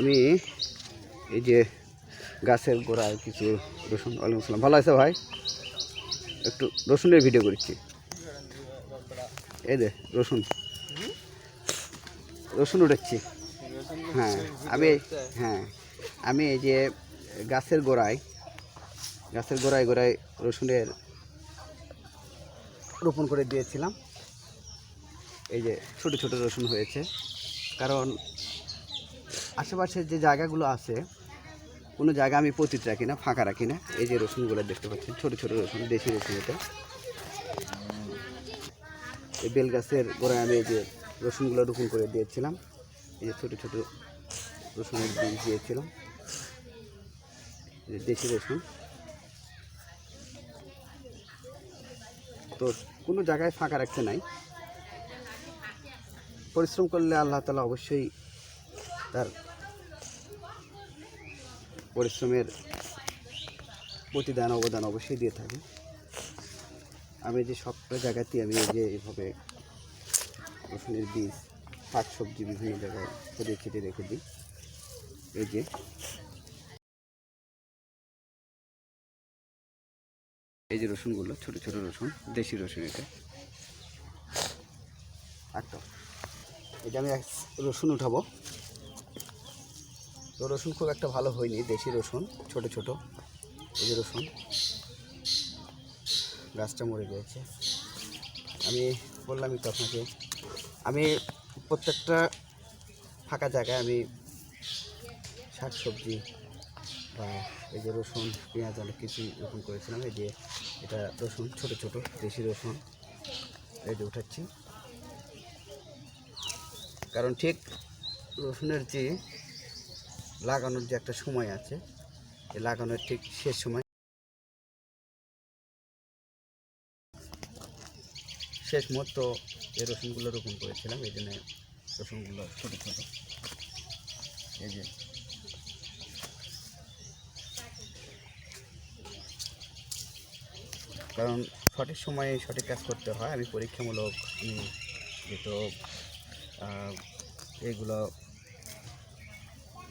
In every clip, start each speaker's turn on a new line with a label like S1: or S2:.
S1: আমি এই যে গাছের গোড়ায় কিছু রসুন ওয়ালাইকুম আসসালাম ভালো আছে ভাই? একটু রসুনের ভিডিও করছি। এই দে রসুন। রসুন উঠাচ্ছি হ্যাঁ আমি হ্যাঁ আমি এই যে গাছের গোড়ায় গাছের গোড়ায় গোড়ায় রসুনের রোপণ করে দিয়েছিলাম। এই যে ছোট ছোট রসুন হয়েছে। কারণ আশেপাশের যে জায়গাগুলো আছে, কোনো জায়গা আমি পতিত রাখি না, ফাঁকা রাখি না। এই যে রসুনগুলো দেখতে পাচ্ছেন, ছোট ছোট রসুন, দেশি রসুন এটা। এই বেল গাছের গোড়ায় আমি এই যে রসুনগুলো রোপণ করে দিয়েছিলাম। এই যে ছোটো ছোটো রসুনের বীজ দিয়েছিলাম। দেশি রসুন। তো কোনো জায়গায় ফাঁকা রাখতে নাই। পরিশ্রম করলে আল্লাহ তালা অবশ্যই তার পরিশ্রমের প্রতিদান, অবদান অবশ্যই দিয়ে থাকি। আমি যে সবটা জায়গাতেই আমি এই যে এইভাবে রসুনের বীজ শাক সবজি বিভিন্ন জায়গায় ছড়িয়ে ছিটিয়ে রেখে দিই। এই যে এই যে রসুনগুলো, ছোট ছোট রসুন, দেশি রসুন এটা। একটা এটা আমি রসুন উঠাবো। তো রসুন খুব একটা ভালো হয়নি, দেশি রসুন, ছোট ছোট, এই যে রসুন। গাছটা মরে গিয়েছে আমি বললামই তো আপনাকে, আমি প্রত্যেকটা ফাঁকা জায়গায় আমি শাক সবজি বা এই যে রসুন, পেঁয়াজ অনেক কিছু রোপণ করেছিলাম, এই যে এটা রসুন, ছোট ছোট, দেশি রসুন, এই যে উঠাচ্ছি। কারণ ঠিক রসুনের যে লাগানোর যে একটা সময় আছে লাগানোর ঠিক শেষ সময়। শেষ মুহূর্ত এই রসুনগুলো রোপণ করেছিলাম এই জন্য রসুনগুলো ছোটো ছোটো। এই যে। কারণ সঠিক সময়ে সঠিক কাজ করতে হয় আমি পরীক্ষামূলক যেহেতু আহ, এইগুলো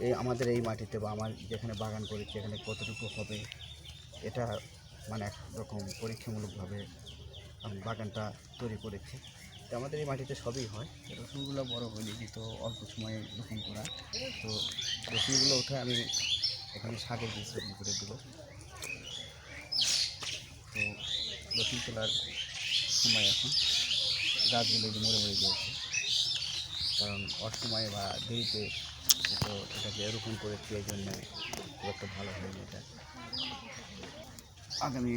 S1: এই আমাদের এই মাটিতে বা আমার যেখানে বাগান করেছি, এখানে কতটুকু হবে, এটা মানে একরকম পরীক্ষামূলকভাবে আমি বাগানটা তৈরি করেছি। তো আমাদের এই মাটিতে সবই হয়। তো রসুনগুলো বড় হয়নি যেহেতু অল্প সময়ে রোপণ করা তো রসুনগুলো উঠে আমি এখানে শাকের বীজ রোপণ করে দেবো। তো রসুন তোলার সময় এখন। গাছগুলো মরে মরে গিয়েছে। কারণ অসময়ে বা দেরিতে তো এটাকে রোপণ করেছি এই জন্য খুব একটা ভালো হয়নি এটা। আগামী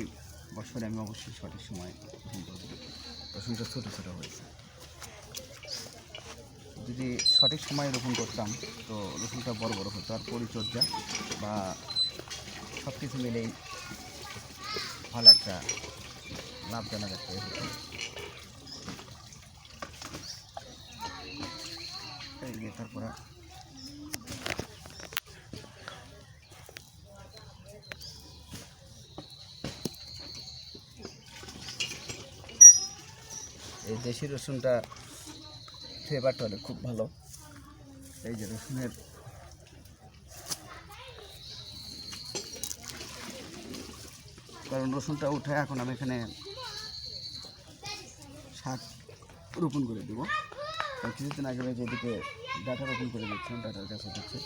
S1: বছরে আমি অবশ্যই সঠিক সময় রসুনটা ছোটো ছোটো হয়েছে। যদি সঠিক সময়ে রোপণ করতাম, তো রসুনটা বড় বড় হতো। আর পরিচর্যা বা সব কিছু মিলেই ভালো একটা লাভজনক একটা এই যে তারপরে এই দেশি রসুনটা ফ্লেভারটা খুব ভালো। এই যে রসুনের কারণ রসুনটা উঠে এখন আমি এখানে শাক রোপণ করে দেবো। কিছুদিন আগে যেদিকে ডাটা রোপণ করে দিচ্ছিলাম ডাটার কাছে দিচ্ছে